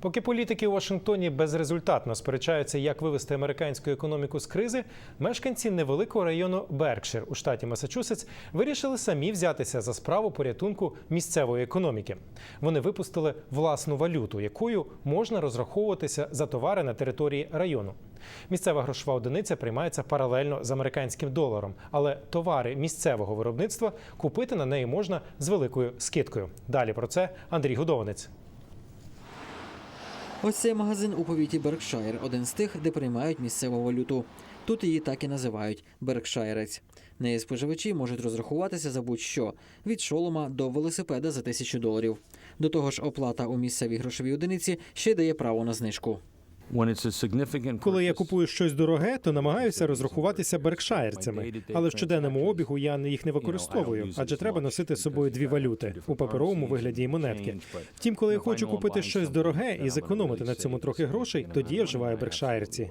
Поки політики у Вашингтоні безрезультатно сперечаються, як вивести американську економіку з кризи, мешканці невеликого району Беркшир у штаті Масачусетс вирішили самі взятися за справу порятунку місцевої економіки. Вони випустили власну валюту, якою можна розраховуватися за товари на території району. Місцева грошова одиниця приймається паралельно з американським доларом, але товари місцевого виробництва купити на неї можна з великою скидкою. Далі про це Андрій Гудованець. Ось цей магазин у повіті Беркшайр, один з тих, де приймають місцеву валюту. Тут її так і називають Беркшайрець. Неї споживачі можуть розрахуватися за будь-що від шолома до велосипеда за тисячу доларів. До того ж, оплата у місцевій грошовій одиниці ще дає право на знижку. Коли я купую щось дороге, то намагаюся розрахуватися беркшаєрцями. Але в щоденному обігу я їх не використовую, адже треба носити з собою дві валюти у паперовому вигляді і монетки. Втім, коли я хочу купити щось дороге і зекономити на цьому трохи грошей, тоді я вживаю беркшаєрці.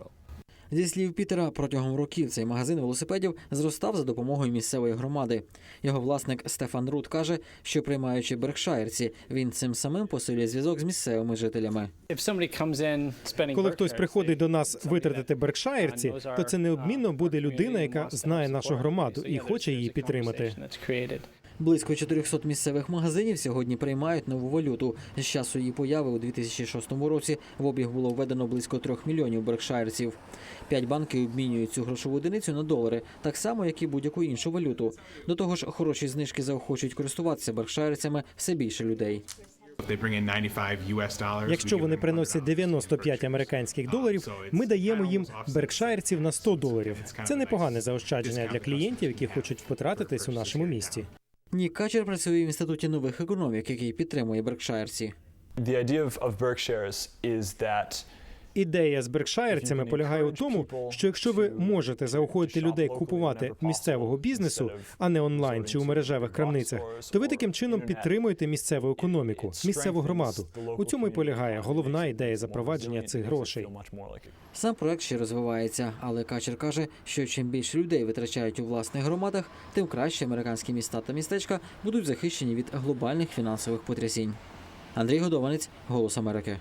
Зі слів Пітера, протягом років цей магазин велосипедів зростав за допомогою місцевої громади. Його власник Стефан Рут каже, що приймаючи беркшайрці, він цим самим посилює зв'язок з місцевими жителями. Коли хтось приходить до нас витратити беркшаєрці, то це неодмінно буде людина, яка знає нашу громаду і хоче її підтримати. Близько 400 місцевих магазинів сьогодні приймають нову валюту. З часу її появи у 2006 році в обіг було введено близько 3 мільйонів беркшайрців. П'ять банків обмінюють цю грошову одиницю на долари, так само, як і будь-яку іншу валюту. До того ж, хороші знижки заохочують користуватися беркшайрцями все більше людей. Якщо вони приносять 95 американських доларів, ми даємо їм беркшайрців на 100 доларів. Це непогане заощадження для клієнтів, які хочуть потратитись у нашому місті. Нік Качер працює в інституті нових економік, який підтримує беркшайрці. The idea of, Berkshire's is that Ідея з беркшаєрцями полягає у тому, що якщо ви можете заохотити людей купувати місцевого бізнесу, а не онлайн чи у мережевих крамницях, то ви таким чином підтримуєте місцеву економіку, місцеву громаду. У цьому і полягає головна ідея запровадження цих грошей. Сам проект ще розвивається, але Качер каже, що чим більше людей витрачають у власних громадах, тим краще американські міста та містечка будуть захищені від глобальних фінансових потрясінь. Андрій Годованець, Голос Америки.